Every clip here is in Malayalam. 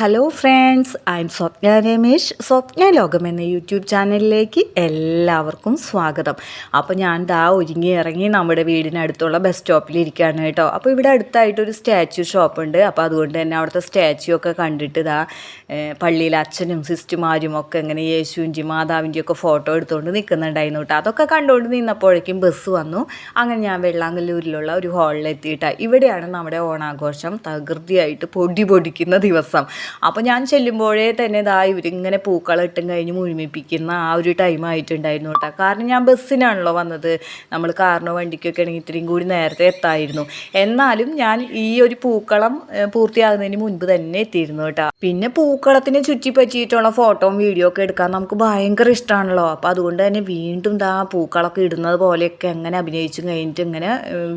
Hello friends I am Swapna Ramesh Swapna Lokam എന്ന യൂട്യൂബ് ചാനലിലേക്ക് എല്ലാവർക്കും സ്വാഗതം. അപ്പോൾ ഞാൻ ദാ ഒരുങ്ങി ഇറങ്ങി നമ്മുടെ വീടിനടുത്തുള്ള ബസ് സ്റ്റോപ്പിൽ ഇരിക്കുകയാണ് കേട്ടോ. അപ്പോൾ ഇവിടെ അടുത്തായിട്ടൊരു സ്റ്റാച്യു ഷോപ്പുണ്ട് അപ്പോൾ അതുകൊണ്ട് തന്നെ അവിടുത്തെ സ്റ്റാച്യു ഒക്കെ കണ്ടിട്ട് ദാ പള്ളിയിൽ അച്ഛനും സിസ്റ്റുമാരും ഒക്കെ ഇങ്ങനെ യേശുവിന്റെ മാതാവിന്റെ ഒക്കെ ഫോട്ടോ എടുത്തുകൊണ്ട് നിൽക്കുന്നുണ്ടായിരുന്നു കേട്ടോ. അതൊക്കെ കണ്ടുകൊണ്ട് നിന്നപ്പോഴേക്കും ബസ് വന്നു. അങ്ങനെ ഞാൻ വെള്ളാങ്കല്ലൂരിലുള്ള ഒരു ഹാളിലെത്തിയിട്ടാണ് ഇവിടെയാണ് നമ്മുടെ ഓണാഘോഷം തകൃതിയായിട്ട് പൊടി പൊടിക്കുന്ന ദിവസം. അപ്പോൾ ഞാൻ ചെല്ലുമ്പോഴേ തന്നെ ഇതാ ഇവരിങ്ങനെ പൂക്കളിട്ടും കഴിഞ്ഞ് മുഴുമിപ്പിക്കുന്ന ആ ഒരു ടൈം ആയിട്ടുണ്ടായിരുന്നു കേട്ടോ. കാരണം ഞാൻ ബസ്സിനാണല്ലോ വന്നത്. നമ്മൾ കാറിനോ വണ്ടിക്കൊക്കെ ആണെങ്കിൽ ഇത്രയും കൂടി നേരത്തെ എത്തായിരുന്നു. എന്നാലും ഞാൻ ഈ ഒരു പൂക്കളം പൂർത്തിയാകുന്നതിന് മുൻപ് തന്നെ എത്തിയിരുന്നു കേട്ടോ. പിന്നെ പൂക്കളത്തിനെ ചുറ്റി പറ്റിയിട്ടുള്ള ഫോട്ടോയും വീഡിയോ ഒക്കെ എടുക്കാൻ നമുക്ക് ഭയങ്കര ഇഷ്ടമാണല്ലോ അപ്പോൾ അതുകൊണ്ട് തന്നെ വീണ്ടും ഇതാ പൂക്കളൊക്കെ ഇടുന്നത് പോലെയൊക്കെ അങ്ങനെ അഭിനയിച്ചും കഴിഞ്ഞിട്ട് ഇങ്ങനെ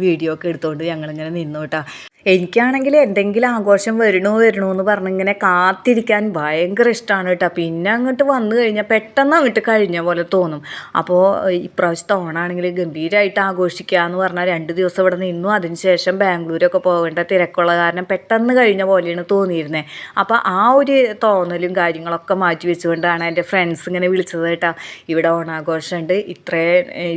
വീഡിയോ ഒക്കെ എടുത്തുകൊണ്ട് ഞങ്ങളിങ്ങനെ നിന്നു കേട്ടോ. എനിക്കാണെങ്കിൽ എന്തെങ്കിലും ആഘോഷം വരണോ വരണോ എന്ന് പറഞ്ഞിങ്ങനെ കാത്തിരിക്കാൻ ഭയങ്കര ഇഷ്ടമാണ് കേട്ടോ. പിന്നെ അങ്ങോട്ട് വന്നു കഴിഞ്ഞാൽ പെട്ടെന്ന് അങ്ങോട്ട് കഴിഞ്ഞ പോലെ തോന്നും. അപ്പോൾ ഇപ്രാവശ്യത്തെ ഓണാണെങ്കിൽ ഗംഭീരമായിട്ട് ആഘോഷിക്കുക എന്ന് പറഞ്ഞാൽ രണ്ട് ദിവസം ഇവിടെ നിന്നു. അതിനുശേഷം ബാംഗ്ലൂരൊക്കെ പോകേണ്ട തിരക്കുള്ള കാരണം പെട്ടെന്ന് കഴിഞ്ഞ പോലെയാണ് തോന്നിയിരുന്നത് അപ്പോൾ ആ ഒരു തോന്നലും കാര്യങ്ങളൊക്കെ മാറ്റി വെച്ചുകൊണ്ടാണ് എന്റെ ഫ്രണ്ട്സ് ഇങ്ങനെ വിളിച്ചത് കേട്ടോ. ഇവിടെ ഓണാഘോഷമുണ്ട്. ഇത്രേ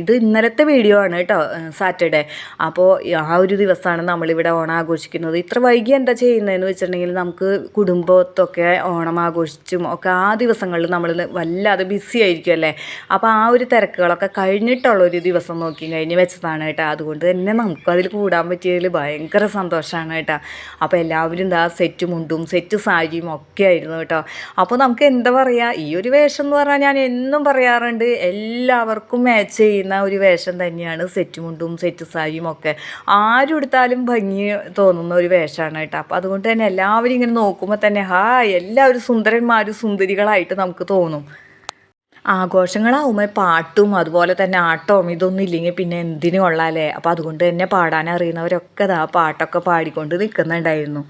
ഇത് ഇന്നലത്തെ വീഡിയോ ആണ് കേട്ടോ സാറ്റർഡേ. അപ്പോൾ ആ ഒരു ദിവസമാണ് നമ്മളിവിടെ ഓണം ആഘോഷിക്കുന്നത്. ഇത്ര വൈകി എന്താ ചെയ്യുന്നതെന്ന് വെച്ചിട്ടുണ്ടെങ്കിൽ നമുക്ക് കുടുംബത്തൊക്കെ ഓണം ആഘോഷിച്ചും ഒക്കെ ആ ദിവസങ്ങളിൽ നമ്മൾ വല്ലാതെ ബിസി ആയിരിക്കും അല്ലേ? അപ്പോൾ ആ ഒരു തിരക്കുകളൊക്കെ കഴിഞ്ഞിട്ടുള്ള ഒരു ദിവസം നോക്കി കഴിഞ്ഞ് വെച്ചതാണ് കേട്ടോ. അതുകൊണ്ട് തന്നെ നമുക്ക് അതിൽ കൂടാൻ പറ്റിയതിൽ ഭയങ്കര സന്തോഷമാണ് കേട്ടോ. അപ്പോൾ എല്ലാവരും എന്താ സെറ്റ് മുണ്ടും സെറ്റ് സാരിയും ഒക്കെ ആയിരുന്നു കേട്ടോ. അപ്പോൾ നമുക്ക് എന്താ പറയുക ഈ ഒരു വേഷം എന്ന് പറഞ്ഞാൽ ഞാൻ എന്നും പറയാറുണ്ട് എല്ലാവർക്കും മാച്ച് ചെയ്യുന്ന ഒരു വേഷം തന്നെയാണ് സെറ്റ് മുണ്ടും സെറ്റ് സാരിയും ഒക്കെ. ആരും എടുത്താലും ഭംഗി തോന്നുന്ന ഒരു വേഷമാണ് കേട്ടോ. അപ്പോൾ അതുകൊണ്ട് തന്നെ എല്ലാവരും ഇങ്ങനെ നോക്കുമ്പോൾ തന്നെ ഹാ എല്ലാവരും സുന്ദരന്മാരും സുന്ദരികളായിട്ട് നമുക്ക് തോന്നും. ആഘോഷങ്ങളാവുമ്പോൾ പാട്ടും അതുപോലെ തന്നെ ആട്ടവും ഇതൊന്നും ഇല്ലെങ്കിൽ പിന്നെ എന്തിനു കൊള്ളാലേ അപ്പോൾ അതുകൊണ്ട് തന്നെ പാടാൻ അറിയുന്നവരൊക്കെ ദാ പാട്ടൊക്കെ പാടിക്കൊണ്ട് നിൽക്കുന്നുണ്ടായിരുന്നു.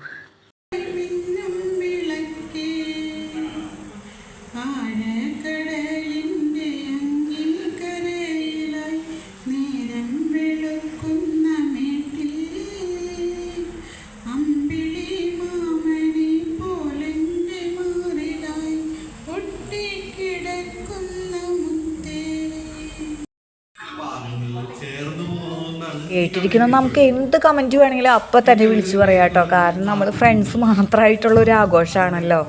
കേട്ടിരിക്കുന്ന. നമുക്ക് എന്ത് കമന്റ് വേണമെങ്കിലും അപ്പം തന്നെ വിളിച്ചു പറയാം കേട്ടോ. കാരണം നമ്മൾ ഫ്രണ്ട്സ് മാത്രമായിട്ടുള്ള ഒരു ആഘോഷമാണല്ലോ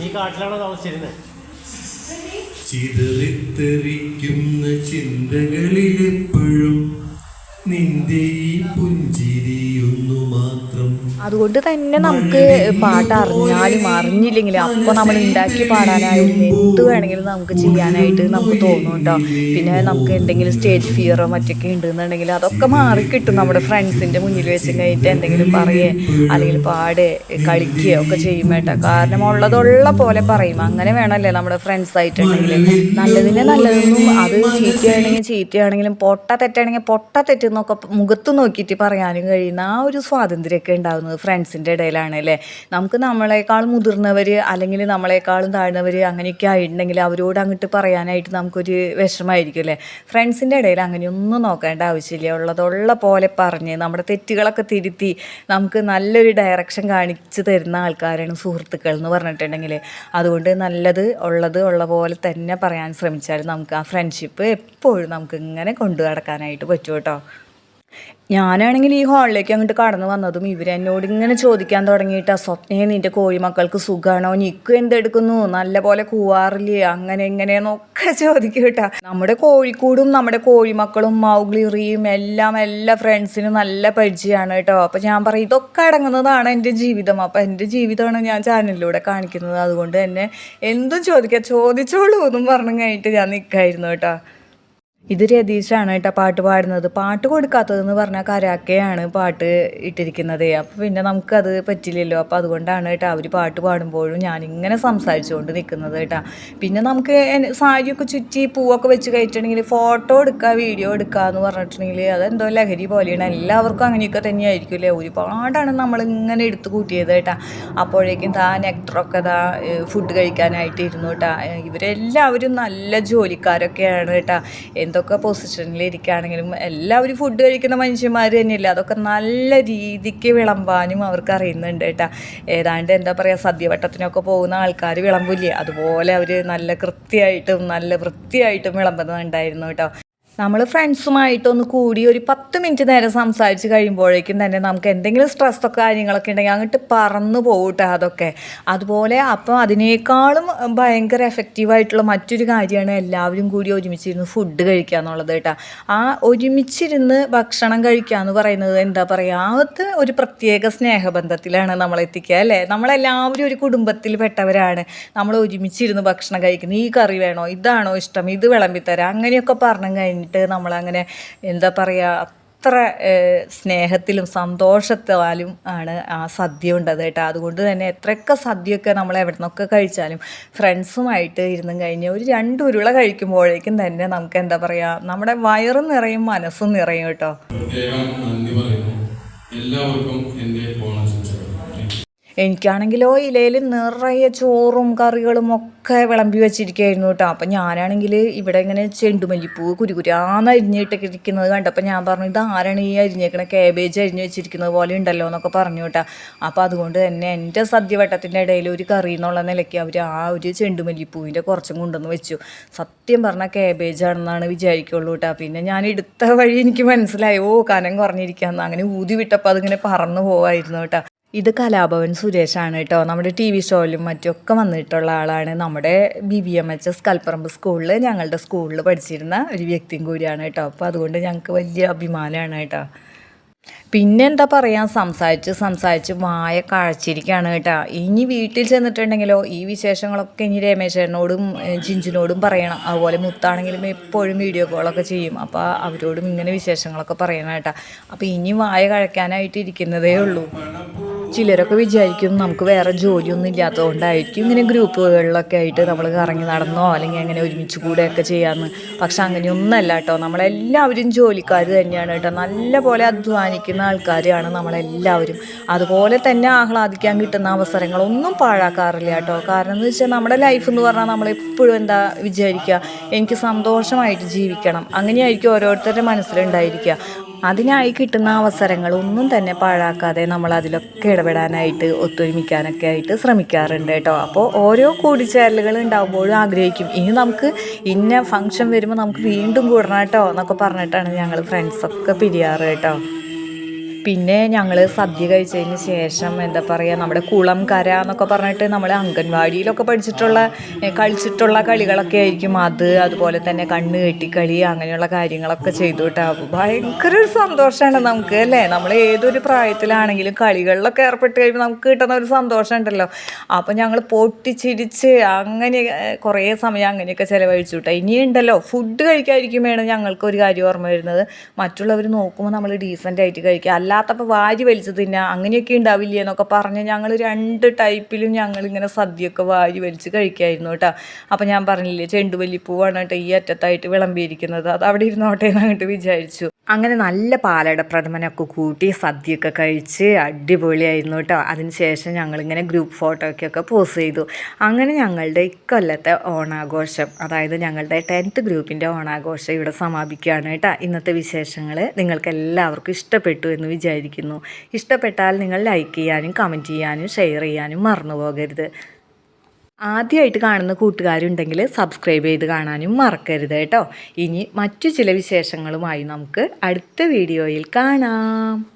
നീ കാട്ടിലാണോ താമസിച്ചിരുന്നത് ചിതറിത്തെറിക്കുന്ന ചിന്തകളിലെപ്പോഴും നിന്റെ ഈ മാത്രം അതുകൊണ്ട് തന്നെ നമുക്ക് പാട്ട് അറിഞ്ഞാലും അറിഞ്ഞില്ലെങ്കിലും അപ്പൊ നമ്മൾ ഉണ്ടാക്കി പാടാനായാലും എന്ത് വേണമെങ്കിലും നമുക്ക് ചെയ്യാനായിട്ട് നമുക്ക് തോന്നും പിന്നെ നമുക്ക് എന്തെങ്കിലും സ്റ്റേജ് ഫിയറോ മറ്റൊക്കെ ഉണ്ടെന്നുണ്ടെങ്കിൽ അതൊക്കെ മാറിക്കിട്ടും നമ്മുടെ ഫ്രണ്ട്സിന്റെ മുന്നിൽ വെച്ച് കഴിഞ്ഞിട്ട് എന്തെങ്കിലും പറയേ അല്ലെങ്കിൽ പാടേ കളിക്കുകയോ ഒക്കെ ചെയ്യും കേട്ടോ കാരണം ഉള്ളതുള്ള പോലെ പറയും. അങ്ങനെ വേണമല്ലേ നമ്മുടെ ഫ്രണ്ട്സ് ആയിട്ടുണ്ടെങ്കിൽ. നല്ലതിനെ നല്ലതെന്നും അത് ചീത്തയാണെങ്കിൽ ചീത്തയാണെങ്കിലും പൊട്ട തെറ്റാണെങ്കിൽ പൊട്ട തെറ്റെന്നൊക്കെ മുഖത്ത് നോക്കിയിട്ട് പറയാനും കഴിയുന്ന ആ ഒരു സ്വാതന്ത്ര്യമൊക്കെ ഉണ്ടാകുന്നത് ഫ്രണ്ട്സിന്റെ ഇടയിലാണ് അല്ലേ? നമുക്ക് നമ്മളെക്കാൾ മുതിർന്നവർ അല്ലെങ്കിൽ നമ്മളെക്കാളും താഴ്ന്നവർ അങ്ങനെയൊക്കെ ആയിട്ടുണ്ടെങ്കിൽ അവരോട് അങ്ങോട്ട് പറയാനായിട്ട് നമുക്കൊരു വിഷമമായിരിക്കും അല്ലേ? ഫ്രണ്ട്സിന്റെ ഇടയിൽ അങ്ങനെയൊന്നും നോക്കേണ്ട ആവശ്യമില്ല. ഉള്ളതുള്ള പോലെ പറഞ്ഞ് നമ്മുടെ തെറ്റുകളൊക്കെ തിരുത്തി നമുക്ക് നല്ലൊരു ഡയറക്ഷൻ കാണിച്ചു തരുന്ന ആൾക്കാരാണ് സുഹൃത്തുക്കൾ എന്ന് പറഞ്ഞിട്ടുണ്ടെങ്കിൽ. അതുകൊണ്ട് നല്ലത് ഉള്ളത് ഉള്ള പോലെ തന്നെ പറയാൻ ശ്രമിച്ചാൽ നമുക്ക് ആ ഫ്രണ്ട്ഷിപ്പ് എപ്പോഴും നമുക്ക് ഇങ്ങനെ കൊണ്ടു നടക്കാനായിട്ട് പറ്റും കേട്ടോ. ഞാനാണെങ്കിൽ ഈ ഹാളിലേക്ക് അങ്ങോട്ട് കടന്നു വന്നതും ഇവരെന്നോട് ഇങ്ങനെ ചോദിക്കാൻ തുടങ്ങിയിട്ട്. സ്വപ്നയെ നിന്റെ കോഴിമക്കൾക്ക് സുഖമാണോ നിക്കു എന്തെടുക്കുന്നു? നല്ല പോലെ കൂവാറില്ലേ? അങ്ങനെ ഇങ്ങനെയെന്നൊക്കെ ചോദിക്കും കേട്ടാ നമ്മുടെ കോഴിക്കൂടും നമ്മുടെ കോഴിമക്കളും മൗഗ്ലിറിയും എല്ലാം എല്ലാ ഫ്രണ്ട്സിനും നല്ല പരിചയമാണ് കേട്ടോ. അപ്പോൾ ഞാൻ പറയും ഇതൊക്കെ അടങ്ങുന്നതാണ് എന്റെ ജീവിതം. അപ്പോൾ എന്റെ ജീവിതമാണ് ഞാൻ ചാനലിലൂടെ കാണിക്കുന്നത്. അതുകൊണ്ട് തന്നെ എന്തും ചോദിക്കാം ചോദിച്ചോളൂ എന്നും പറഞ്ഞു കഴിഞ്ഞിട്ട് ഞാൻ നിൽക്കായിരുന്നു കേട്ടോ. ഇത് രതീഷാണ് കേട്ടോ പാട്ട് പാടുന്നത്. പാട്ട് കൊടുക്കാത്തതെന്ന് പറഞ്ഞാൽ കരാക്കയാണ് പാട്ട് ഇട്ടിരിക്കുന്നത്. അപ്പോൾ പിന്നെ നമുക്കത് പറ്റില്ലല്ലോ. അപ്പോൾ അതുകൊണ്ടാണ് കേട്ടോ അവർ പാട്ട് പാടുമ്പോഴും ഞാനിങ്ങനെ സംസാരിച്ചുകൊണ്ട് നിൽക്കുന്നത് കേട്ടോ. പിന്നെ നമുക്ക് സാരിയൊക്കെ ചുറ്റി പൂവൊക്കെ വെച്ച് കഴിച്ചിട്ടുണ്ടെങ്കിൽ ഫോട്ടോ എടുക്കുക വീഡിയോ എടുക്കുക എന്ന് പറഞ്ഞിട്ടുണ്ടെങ്കിൽ അതെന്തോ ലഹരി പോലെയാണ്. എല്ലാവർക്കും അങ്ങനെയൊക്കെ തന്നെയായിരിക്കും അല്ലേ ഒരുപാടാണ് നമ്മളിങ്ങനെ എടുത്ത് കൂട്ടിയത് കേട്ടോ. അപ്പോഴേക്കും താ നെക്ടറൊക്കെ താ ഫുഡ് കഴിക്കാനായിട്ട് ഇരുന്നു കേട്ടോ. ഇവരെല്ലാവരും നല്ല ജോലിക്കാരൊക്കെയാണ് കേട്ടോ. എന്തൊക്കെ പൊസിഷനിലിരിക്കുകയാണെങ്കിലും എല്ലാവരും ഫുഡ് കഴിക്കുന്ന മനുഷ്യന്മാർ തന്നെയല്ല? അതൊക്കെ നല്ല രീതിക്ക് വിളമ്പാനും അവർക്ക് അറിയുന്നുണ്ട് കേട്ടോ. ഏതാണ്ട് എന്താ പറയുക സദ്യവട്ടത്തിനൊക്കെ പോകുന്ന ആൾക്കാർ വിളമ്പില്ലേ? അതുപോലെ അവർ നല്ല കൃത്യമായിട്ടും നല്ല വൃത്തിയായിട്ടും വിളമ്പുന്നുണ്ടായിരുന്നു കേട്ടോ. നമ്മൾ ഫ്രണ്ട്സുമായിട്ടൊന്ന് കൂടി ഒരു പത്ത് മിനിറ്റ് നേരം സംസാരിച്ച് കഴിയുമ്പോഴേക്കും തന്നെ നമുക്ക് എന്തെങ്കിലും സ്ട്രെസ്സൊക്കെ കാര്യങ്ങളൊക്കെ ഉണ്ടെങ്കിൽ അങ്ങോട്ട് പറന്നു പോകട്ടെ അതൊക്കെ. അതുപോലെ അപ്പം അതിനേക്കാളും ഭയങ്കര എഫക്റ്റീവായിട്ടുള്ള മറ്റൊരു കാര്യമാണ് എല്ലാവരും കൂടി ഒരുമിച്ചിരുന്ന് ഫുഡ് കഴിക്കുക എന്നുള്ളത് കേട്ടോ. ആ ഒരുമിച്ചിരുന്ന് ഭക്ഷണം കഴിക്കുക എന്ന് പറയുന്നത് എന്താ പറയുക അത് ഒരു പ്രത്യേക സ്നേഹബന്ധത്തിലാണ് നമ്മൾ എത്തിക്കുക അല്ലേ? നമ്മളെല്ലാവരും ഒരു കുടുംബത്തിൽ പെട്ടവരാണ്. നമ്മൾ ഒരുമിച്ചിരുന്ന് ഭക്ഷണം കഴിക്കുന്നത് ഈ കറി വേണോ? ഇതാണോ ഇഷ്ടം? ഇത് വിളമ്പിത്തരാം അങ്ങനെയൊക്കെ പറഞ്ഞു കഴിഞ്ഞിട്ട് നമ്മളങ്ങനെ എന്താ പറയുക അത്ര സ്നേഹത്തിലും സന്തോഷത്താലും ആണ് ആ സദ്യ ഉണ്ടത് കേട്ടോ. അതുകൊണ്ട് തന്നെ എത്രയൊക്കെ സദ്യയൊക്കെ നമ്മൾ എവിടെ നിന്നൊക്കെ കഴിച്ചാലും ഫ്രണ്ട്സുമായിട്ട് ഇരുന്നും കഴിഞ്ഞ് ഒരു രണ്ട് ഉരുള കഴിക്കുമ്പോഴേക്കും തന്നെ നമുക്ക് എന്താ പറയുക നമ്മുടെ വയറും നിറയും മനസ്സും നിറയും കേട്ടോ. എല്ലാവർക്കും എനിക്കാണെങ്കിലോ ഇലയിൽ നിറയെ ചോറും കറികളും ഒക്കെ വിളമ്പി വെച്ചിരിക്കുകയായിരുന്നു കേട്ടോ. അപ്പം ഞാനാണെങ്കിൽ ഇവിടെ ഇങ്ങനെ ചെണ്ടുമല്ലിപ്പൂ കുരുകുരാന്ന് അരിഞ്ഞിട്ടൊക്കെ ഇരിക്കുന്നത് കണ്ടപ്പോൾ ഞാൻ പറഞ്ഞു ഇത് ആരാണ് ഈ അരിഞ്ഞേക്കണ? കാബേജ് അരിഞ്ഞ് വെച്ചിരിക്കുന്നത് പോലെ ഉണ്ടല്ലോ എന്നൊക്കെ പറഞ്ഞു കേട്ടോ. അപ്പോൾ അതുകൊണ്ട് തന്നെ എന്റെ സദ്യവട്ടത്തിന്റെ ഇടയിൽ ഒരു കറി എന്നുള്ള നിലയ്ക്ക് അവർ ആ ഒരു ചെണ്ടുമല്ലിപ്പൂവിന്റെ കുറച്ചും കൊണ്ടുവന്ന് വെച്ചു. സത്യം പറഞ്ഞാൽ കാബേജ് ആണെന്നാണ് വിചാരിക്കുള്ളൂ കേട്ടോ. പിന്നെ ഞാൻ എടുത്ത വഴി എനിക്ക് മനസ്സിലായി. ഓ കനം കുറഞ്ഞിരിക്കാന്ന് അങ്ങനെ ഊതി വിട്ടപ്പോൾ അതിങ്ങനെ പറന്നു പോവായിരുന്നു കേട്ടോ. ഇത് കലാഭവൻ സുരേഷാണ് കേട്ടോ. നമ്മുടെ ടി വി ഷോയിലും മറ്റുമൊക്കെ വന്നിട്ടുള്ള ആളാണ്. നമ്മുടെ B B M H S Kalparamba സ്കൂളിൽ ഞങ്ങളുടെ സ്കൂളിൽ പഠിച്ചിരുന്ന ഒരു വ്യക്തിയും കൂടിയാണ് കേട്ടോ. അപ്പോൾ അതുകൊണ്ട് ഞങ്ങൾക്ക് വലിയ അഭിമാനമാണ് കേട്ടോ. പിന്നെ എന്താ പറയുക സംസാരിച്ച് സംസാരിച്ച് വായ കാഴ്ചയിരിക്കുകയാണ് കേട്ടോ. ഇനി വീട്ടിൽ ചെന്നിട്ടുണ്ടെങ്കിലോ ഈ വിശേഷങ്ങളൊക്കെ ഇനി രമേശേട്ടനോടും ജിഞ്ചിനോടും പറയണം. അതുപോലെ മുത്താണെങ്കിലും എപ്പോഴും വീഡിയോ കോളൊക്കെ ചെയ്യും. അപ്പോൾ അവരോടും ഇങ്ങനെ വിശേഷങ്ങളൊക്കെ പറയണം കേട്ടോ. അപ്പോൾ ഇനി വായ കഴിക്കാനായിട്ട് ഇരിക്കുന്നതേ ഉള്ളൂ. ചിലരൊക്കെ വിചാരിക്കും നമുക്ക് വേറെ ജോലിയൊന്നും ഇല്ലാത്തതുകൊണ്ടായിരിക്കും ഇങ്ങനെ ഗ്രൂപ്പുകളിലൊക്കെ ആയിട്ട് നമ്മൾ കറങ്ങി നടന്നോ അല്ലെങ്കിൽ അങ്ങനെ ഒരുമിച്ച് കൂടെയൊക്കെ ചെയ്യാമെന്ന് പക്ഷെ അങ്ങനെയൊന്നല്ല കേട്ടോ. നമ്മളെല്ലാവരും ജോലിക്കാർ തന്നെയാണ് കേട്ടോ. നല്ല പോലെ അധ്വാനിക്കുന്ന ആൾക്കാരാണ് നമ്മളെല്ലാവരും. അതുപോലെ തന്നെ ആഹ്ലാദിക്കാൻ കിട്ടുന്ന അവസരങ്ങളൊന്നും പാഴാക്കാറില്ല കേട്ടോ. കാരണം എന്ന് വെച്ചാൽ നമ്മുടെ ലൈഫ് എന്ന് പറഞ്ഞാൽ നമ്മളെപ്പോഴും എന്താ വിചാരിക്കുക എനിക്ക് സന്തോഷമായിട്ട് ജീവിക്കണം. അങ്ങനെയായിരിക്കും ഓരോരുത്തരുടെ മനസ്സിലുണ്ടായിരിക്കുക അതിനായി കിട്ടുന്ന അവസരങ്ങൾ ഒന്നും തന്നെ പാഴാക്കാതെ നമ്മൾ അതിലൊക്കെ ഇടപെടാനായിട്ട് ഒത്തൊരുമിക്കാനൊക്കെ ആയിട്ട് ശ്രമിക്കാറുണ്ട് കേട്ടോ. അപ്പോൾ ഓരോ കൂടിച്ചേരലുകൾ ഉണ്ടാകുമ്പോഴും ആഗ്രഹിക്കും. ഇനി നമുക്ക് ഇന്ന ഫംഗ്ഷൻ വരുമ്പോൾ നമുക്ക് വീണ്ടും കൂടണം കേട്ടോ എന്നൊക്കെ പറഞ്ഞിട്ടാണ് ഞങ്ങൾ ഫ്രണ്ട്സൊക്കെ പിരിയാറ് കേട്ടോ. പിന്നെ ഞങ്ങൾ സദ്യ കഴിച്ചതിന് ശേഷം എന്താ പറയുക നമ്മുടെ കുളം കര എന്നൊക്കെ പറഞ്ഞിട്ട് നമ്മൾ അംഗൻവാടിയിലൊക്കെ പഠിച്ചിട്ടുള്ള കളിച്ചിട്ടുള്ള കളികളൊക്കെ ആയിരിക്കും. അത് അതുപോലെ തന്നെ കണ്ണ് കെട്ടിക്കളി അങ്ങനെയുള്ള കാര്യങ്ങളൊക്കെ ചെയ്തു കേട്ടോ ഭയങ്കര ഒരു സന്തോഷമാണ് നമുക്ക് അല്ലേ? നമ്മൾ ഏതൊരു പ്രായത്തിലാണെങ്കിലും കളികളിലൊക്കെ ഏർപ്പെട്ട് കഴിയുമ്പോൾ നമുക്ക് കിട്ടുന്ന ഒരു സന്തോഷമുണ്ടല്ലോ. അപ്പോൾ ഞങ്ങൾ പൊട്ടിച്ചിരിച്ച് അങ്ങനെ കുറേ സമയം അങ്ങനെയൊക്കെ ചിലവഴിച്ചു കേട്ടോ ഇനിയുണ്ടല്ലോ ഫുഡ് കഴിക്കാതിരിക്കുമ്പോഴാണ് ഞങ്ങൾക്ക് ഒരു കാര്യം ഓർമ്മ വരുന്നത്. മറ്റുള്ളവർ നോക്കുമ്പോൾ നമ്മൾ ഡീസന്റ് ആയിട്ട് കഴിക്കുക അല്ലാത്തപ്പോൾ വാരി വലിച്ച് തിന്നാം അങ്ങനെയൊക്കെ ഉണ്ടാവില്ലേ എന്നൊക്കെ പറഞ്ഞ് ഞങ്ങൾ രണ്ട് ടൈപ്പിലും ഞങ്ങളിങ്ങനെ സദ്യയൊക്കെ വാരി വലിച്ച് കഴിക്കായിരുന്നു കേട്ടോ. അപ്പോൾ ഞാൻ പറഞ്ഞില്ലേ ചെണ്ടുവല്ലിപ്പൂവാണ് കേട്ടോ ഈ അറ്റത്തായിട്ട് വിളമ്പിയിരിക്കുന്നത്. അത് അവിടെ ഇരുന്നോട്ടെ എന്ന് അങ്ങോട്ട് വിചാരിച്ചു. അങ്ങനെ നല്ല പാലട പ്രഥമനൊക്കെ കൂട്ടി സദ്യയൊക്കെ കഴിച്ച് അടിപൊളിയായിരുന്നു കേട്ടോ. അതിനുശേഷം ഞങ്ങളിങ്ങനെ ഗ്രൂപ്പ് ഫോട്ടോയ്ക്കൊക്കെ പോസ്റ്റ് ചെയ്തു. അങ്ങനെ ഞങ്ങളുടെ ഇക്കൊല്ലത്തെ ഓണാഘോഷം അതായത് ഞങ്ങളുടെ ടെൻത്ത് ഗ്രൂപ്പിന്റെ ഓണാഘോഷം ഇവിടെ സമാപിക്കുകയാണ് കേട്ടോ. ഇന്നത്തെ വിശേഷങ്ങൾ നിങ്ങൾക്ക് എല്ലാവർക്കും ഇഷ്ടപ്പെട്ടു എന്ന് വിചാരിക്കുന്നു. ഇഷ്ടപ്പെട്ടാൽ നിങ്ങൾ ലൈക്ക് ചെയ്യാനും കമന്റ് ചെയ്യാനും ഷെയർ ചെയ്യാനും മറന്നു പോകരുത്. ആദ്യമായിട്ട് കാണുന്ന കൂട്ടുകാരുണ്ടെങ്കിൽ സബ്സ്ക്രൈബ് ചെയ്ത് കാണാനും മറക്കരുത് കേട്ടോ. ഇനി മറ്റു ചില വിശേഷങ്ങളുമായി നമുക്ക് അടുത്ത വീഡിയോയിൽ കാണാം.